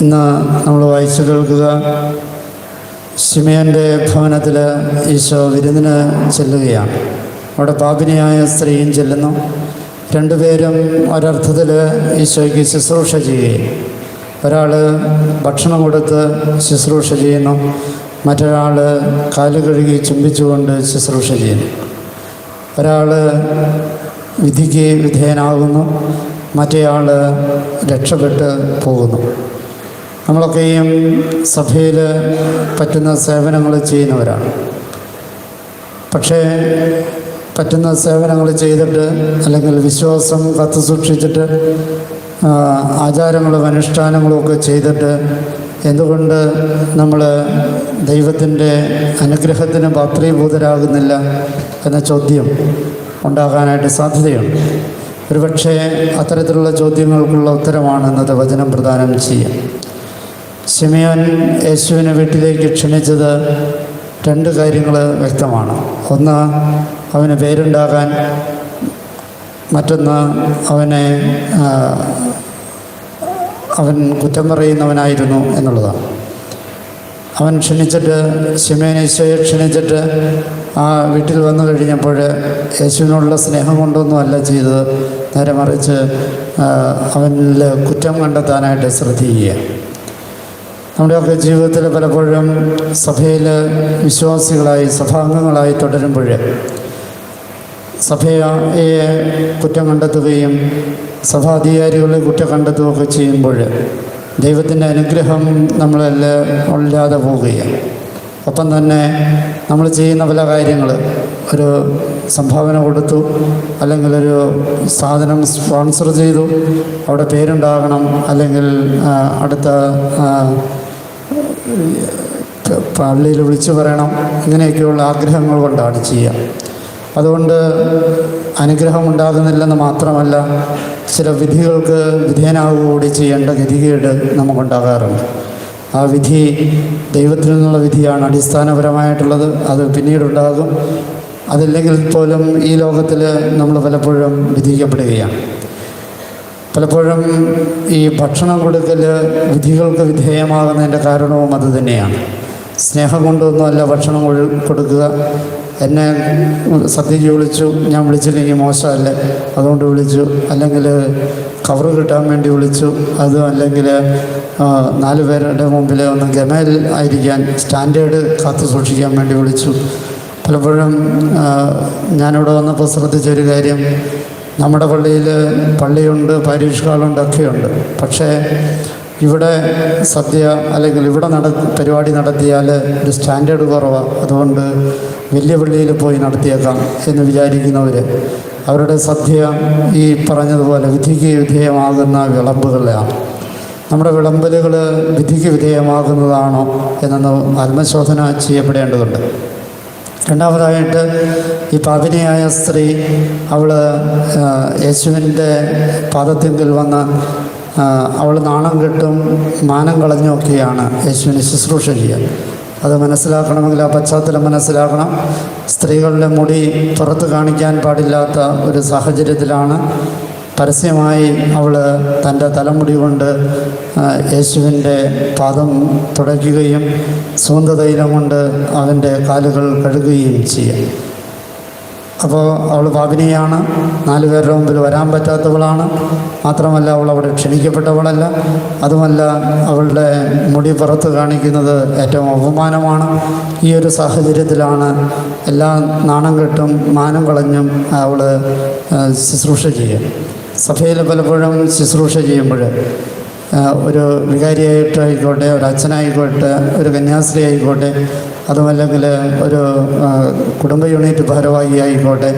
ഇന്ന് നമ്മൾ വായിച്ചു കേൾക്കുക ശിമയന്റെ ഭവനത്തിൽ ഈശോ വിരുന്നിന് ചെല്ലുകയാണ്. അവിടെ പാപിനിയായ സ്ത്രീയും ചെല്ലുന്നു. രണ്ടുപേരും ഒരർത്ഥത്തിൽ ഈശോയ്ക്ക് ശുശ്രൂഷ ചെയ്യുകയും ഒരാൾ ഭക്ഷണം കൊടുത്ത് ശുശ്രൂഷ ചെയ്യുന്നു. മറ്റൊരാൾ കാൽ കഴുകി ചുംബിച്ചുകൊണ്ട് ശുശ്രൂഷ ചെയ്യുന്നു. ഒരാൾ വിധിക്ക് വിധേയനാകുന്നു. മറ്റേയാൾ രക്ഷപ്പെട്ട് പോകുന്നു. നമ്മളൊക്കെയും സഭയിൽ പറ്റുന്ന സേവനങ്ങൾ ചെയ്യുന്നവരാണ്. പക്ഷേ പറ്റുന്ന സേവനങ്ങൾ ചെയ്തിട്ട് അല്ലെങ്കിൽ വിശ്വാസം കത്തു സൂക്ഷിച്ചിട്ട് ആചാരങ്ങളും അനുഷ്ഠാനങ്ങളും ഒക്കെ ചെയ്തിട്ട് എന്തുകൊണ്ട് നമ്മൾ ദൈവത്തിന്റെ അനുഗ്രഹത്തിന് പാത്രീഭൂതരാകുന്നില്ല എന്ന ചോദ്യം ഉണ്ടാകാനായിട്ട് സാധ്യതയുണ്ട്. ഒരുപക്ഷേ അത്തരത്തിലുള്ള ചോദ്യങ്ങൾക്കുള്ള ഉത്തരമാണ് ഇന്നത്തെ വചനം പ്രദാനം ചെയ്യുക. ശിമയോൻ യേശുവിനെ വീട്ടിലേക്ക് ക്ഷണിച്ചത് രണ്ട് കാര്യങ്ങൾ വ്യക്തമാണ്. ഒന്ന് അവന് പേരുണ്ടാകാൻ മറ്റൊന്ന് അവനെ അവൻ കുറ്റം പറയുന്നവനായിരുന്നു എന്നുള്ളതാണ്. അവൻ ക്ഷണിച്ചിട്ട് ശിമേൻ യേശുവെ ക്ഷണിച്ചിട്ട് ആ വീട്ടിൽ വന്നു കഴിഞ്ഞപ്പോൾ യേശുവിനോടുള്ള സ്നേഹം കൊണ്ടൊന്നും അല്ല ചെയ്തത്. നേരെ മറിച്ച് അവനിൽ കുറ്റം കണ്ടെത്താനായിട്ട് ശ്രദ്ധിക്കുക. നമ്മുടെയൊക്കെ ജീവിതത്തിൽ പലപ്പോഴും സഭയിൽ വിശ്വാസികളായി സഭാംഗങ്ങളായി തുടരുമ്പോൾ സഭയെ കുറ്റം കണ്ടെത്തുകയും സഭാധികാരികളെ കുറ്റം കണ്ടെത്തുകയൊക്കെ ചെയ്യുമ്പോൾ ദൈവത്തിന്റെ അനുഗ്രഹം നമ്മളെല്ലാം ഇല്ലാതെ പോവുകയാണ്. ഒപ്പം തന്നെ നമ്മൾ ചെയ്യുന്ന പല കാര്യങ്ങൾ ഒരു സംഭാവന കൊടുത്തു അല്ലെങ്കിൽ ഒരു സാധനം സ്പോൺസർ ചെയ്തു അവിടെ പേരുണ്ടാകണം അല്ലെങ്കിൽ അടുത്ത പള്ളിയിൽ വിളിച്ചു പറയണം. ഇങ്ങനെയൊക്കെയുള്ള ആഗ്രഹങ്ങൾ കൊണ്ടാണ് ചെയ്യുക. അതുകൊണ്ട് അനുഗ്രഹം ഉണ്ടാകുന്നില്ലെന്ന് മാത്രമല്ല ചില വിധികൾക്ക് വിധേയനാവുകൂടി ചെയ്യേണ്ട ഗതികേട് നമുക്കുണ്ടാകാറുണ്ട്. ആ വിധി ദൈവത്തിൽ നിന്നുള്ള വിധിയാണ് അടിസ്ഥാനപരമായിട്ടുള്ളത്. അത് പിന്നീടുണ്ടാകും. അതില്ലെങ്കിൽ പോലും ഈ ലോകത്തിൽ നമ്മൾ പലപ്പോഴും വിധിക്കപ്പെടുകയാണ്. പലപ്പോഴും ഈ ഭക്ഷണം കൊടുക്കൽ വിധികൾക്ക് വിധേയമാകുന്നതിന്റെ കാരണവും അത് തന്നെയാണ്. സ്നേഹം കൊണ്ടൊന്നുമല്ല ഭക്ഷണം കൊടുക്കുക. എന്നെ സദ്യയ്ക്ക് വിളിച്ചു ഞാൻ വിളിച്ചില്ലെങ്കിൽ മോശമല്ല? അതുകൊണ്ട് വിളിച്ചു. അല്ലെങ്കിൽ കവർ കിട്ടാൻ വേണ്ടി വിളിച്ചു. അതും അല്ലെങ്കിൽ നാല് പേരുടെ മുമ്പിൽ ഒന്ന് ഗമേൽ ആയിരിക്കാൻ സ്റ്റാൻഡേർഡ് കാത്തു സൂക്ഷിക്കാൻ വേണ്ടി വിളിച്ചു. പലപ്പോഴും ഞാനിവിടെ വന്നപ്പോൾ ശ്രദ്ധിച്ചൊരു കാര്യം നമ്മുടെ പള്ളിയിൽ പള്ളിയുണ്ട് പാരീഷ് ഹാളുണ്ട് ഒക്കെയുണ്ട്. പക്ഷേ ഇവിടെ സദ്യ അല്ലെങ്കിൽ ഇവിടെ നട പരിപാടി നടത്തിയാൽ ഒരു സ്റ്റാൻഡേർഡ് കുറവാണ് അതുകൊണ്ട് വലിയ പള്ളിയിൽ പോയി നടത്തിയേക്കാം എന്ന് വിചാരിക്കുന്നവർ അവരുടെ സദ്യ ഈ പറഞ്ഞതുപോലെ വിധിക്ക് വിധേയമാകുന്ന വിളമ്പുകളാണ് നമ്മുടെ വിളമ്പലുകൾ വിധിക്ക് വിധേയമാകുന്നതാണോ എന്നൊന്ന് ആത്മശോധന ചെയ്യപ്പെടേണ്ടതുണ്ട്. രണ്ടാമതായിട്ട് ഈ പാപിനിയായ സ്ത്രീ അവൾ യേശുവിന്റെ പാദത്തിങ്കിൽ വന്ന് അവൾ നാണം കെട്ടും മാനം കളഞ്ഞുമൊക്കെയാണ് യേശുവിനെ ശുശ്രൂഷ ചെയ്യുക. അത് മനസ്സിലാക്കണമെങ്കിൽ ആ പശ്ചാത്തലം മനസ്സിലാക്കണം. സ്ത്രീകളുടെ മുടി പുറത്ത് കാണിക്കാൻ പാടില്ലാത്ത ഒരു സാഹചര്യത്തിലാണ് പരസ്യമായി അവൾ തന്റെ തലമുടി കൊണ്ട് യേശുവിന്റെ പാദം തുടയ്ക്കുകയും സുഗന്ധതൈലം കൊണ്ട് അവന്റെ കാലുകൾ കഴുകുകയും ചെയ്യും അപ്പോൾ അവൾ പാപിനിയാണ് നാല് പേരുടെ മുമ്പിൽ വരാൻ പറ്റാത്തവളാണ്. മാത്രമല്ല അവൾ അവിടെ ക്ഷണിക്കപ്പെട്ടവളല്ല. അതുമല്ല അവളുടെ മുടി പുറത്ത് കാണിക്കുന്നത് ഏറ്റവും അപമാനമാണ്. ഈ ഒരു സാഹചര്യത്തിലാണ് എല്ലാ നാണം കെട്ടും മാനം കളഞ്ഞും അവൾ ശുശ്രൂഷ ചെയ്യുക. സഭയിൽ പലപ്പോഴും ശുശ്രൂഷ ചെയ്യുമ്പോൾ ഒരു വികാരിയായിട്ടായിക്കോട്ടെ ഒരു അച്ഛനായിക്കോട്ടെ ഒരു കന്യാസ്ത്രീ ആയിക്കോട്ടെ അതുമല്ലെങ്കിൽ ഒരു കുടുംബ യൂണിറ്റ് ഭാരവാഹി ആയിക്കോട്ടെ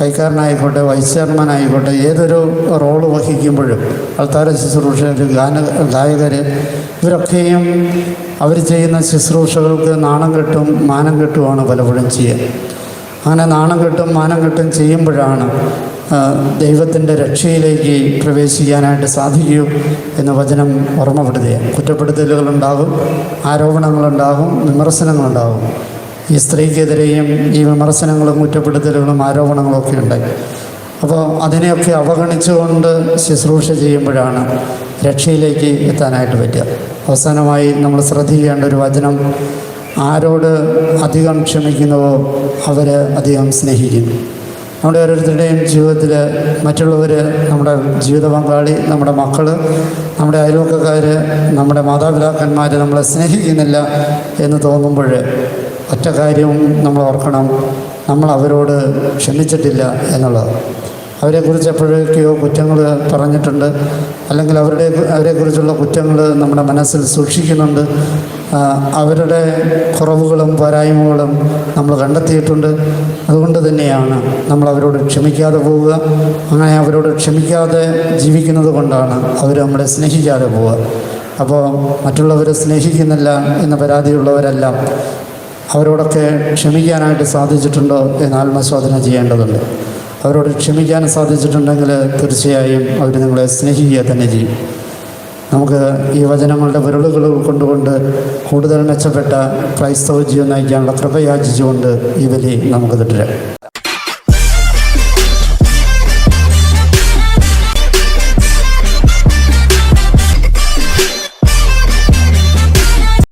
കൈക്കാരനായിക്കോട്ടെ വൈസ് ചെയർമാൻ ആയിക്കോട്ടെ ഏതൊരു റോൾ വഹിക്കുമ്പോഴും ആൾത്താര ശുശ്രൂഷകർ ഗാന ഗായകർ ഇവരൊക്കെയും അവർ ചെയ്യുന്ന ശുശ്രൂഷകൾക്ക് നാണം കെട്ടും മാനം കെട്ടുമാണ് പലപ്പോഴും ചെയ്യുക. അങ്ങനെ നാണം കെട്ടും മാനം കെട്ടും ചെയ്യുമ്പോഴാണ് ദൈവത്തിന്റെ രക്ഷയിലേക്ക് പ്രവേശിക്കാനായിട്ട് സാധിക്കൂ എന്ന വചനം ഓർമ്മപ്പെടുത്തുകയാണ്. കുറ്റപ്പെടുത്തലുകളുണ്ടാകും ആരോപണങ്ങളുണ്ടാകും വിമർശനങ്ങളുണ്ടാകും. ഈ സ്ത്രീക്കെതിരെയും ഈ വിമർശനങ്ങളും കുറ്റപ്പെടുത്തലുകളും ആരോപണങ്ങളും ഒക്കെ ഉണ്ടായി അപ്പോൾ അതിനെയൊക്കെ അവഗണിച്ചുകൊണ്ട് ശുശ്രൂഷ ചെയ്യുമ്പോഴാണ് രക്ഷയിലേക്ക് എത്താനായിട്ട് പറ്റുക. അവസാനമായി നമ്മൾ ശ്രദ്ധിക്കേണ്ട ഒരു വചനം ആരോട് അധികം ക്ഷമിക്കുന്നുവോ അവരെ അധികം സ്നേഹിക്കുന്നു. നമ്മുടെ ഓരോരുത്തരുടെയും ജീവിതത്തിൽ മറ്റുള്ളവർ നമ്മുടെ ജീവിത പങ്കാളി നമ്മുടെ മക്കൾ നമ്മുടെ അയൽവക്കക്കാർ നമ്മുടെ മാതാപിതാക്കന്മാർ നമ്മളെ സ്നേഹിക്കുന്നില്ല എന്ന് തോന്നുമ്പോൾ ഒറ്റ കാര്യവും നമ്മൾ ഓർക്കണം. നമ്മൾ അവരോട് ക്ഷമിച്ചിട്ടില്ല എന്നുള്ളത്. അവരെക്കുറിച്ച് എപ്പോഴൊക്കെയോ കുറ്റങ്ങൾ പറഞ്ഞിട്ടുണ്ട്. അല്ലെങ്കിൽ അവരുടെ അവരെക്കുറിച്ചുള്ള കുറ്റങ്ങൾ നമ്മുടെ മനസ്സിൽ സൂക്ഷിക്കുന്നുണ്ട്. അവരുടെ കുറവുകളും പോരായ്മകളും നമ്മൾ കണ്ടെത്തിയിട്ടുണ്ട്. അതുകൊണ്ട് തന്നെയാണ് നമ്മൾ അവരോട് ക്ഷമിക്കാതെ പോവുക. അങ്ങനെ അവരോട് ക്ഷമിക്കാതെ ജീവിക്കുന്നത് കൊണ്ടാണ് അവർ നമ്മളെ സ്നേഹിക്കാതെ പോവുക. അപ്പോൾ മറ്റുള്ളവരെ സ്നേഹിക്കുന്നില്ല എന്ന പരാതിയുള്ളവരെല്ലാം അവരോടൊക്കെ ക്ഷമിക്കാനായിട്ട് സാധിച്ചിട്ടുണ്ടോ എന്ന് ആത്മശോധന ചെയ്യേണ്ടതുണ്ട്. അവരോട് ക്ഷമിക്കാൻ സാധിച്ചിട്ടുണ്ടെങ്കിൽ തീർച്ചയായും അവർ നിങ്ങളെ സ്നേഹിക്കുക തന്നെ ചെയ്യും. നമുക്ക് ഈ വചനങ്ങളുടെ വിരളുകൾ ഉൾക്കൊണ്ടുകൊണ്ട് കൂടുതൽ മെച്ചപ്പെട്ട ക്രൈസ്തവ ജീവൻ നയിക്കാനുള്ള കൃപയാചിച്ചുകൊണ്ട് ഈ വലി നമുക്ക് തുടരാം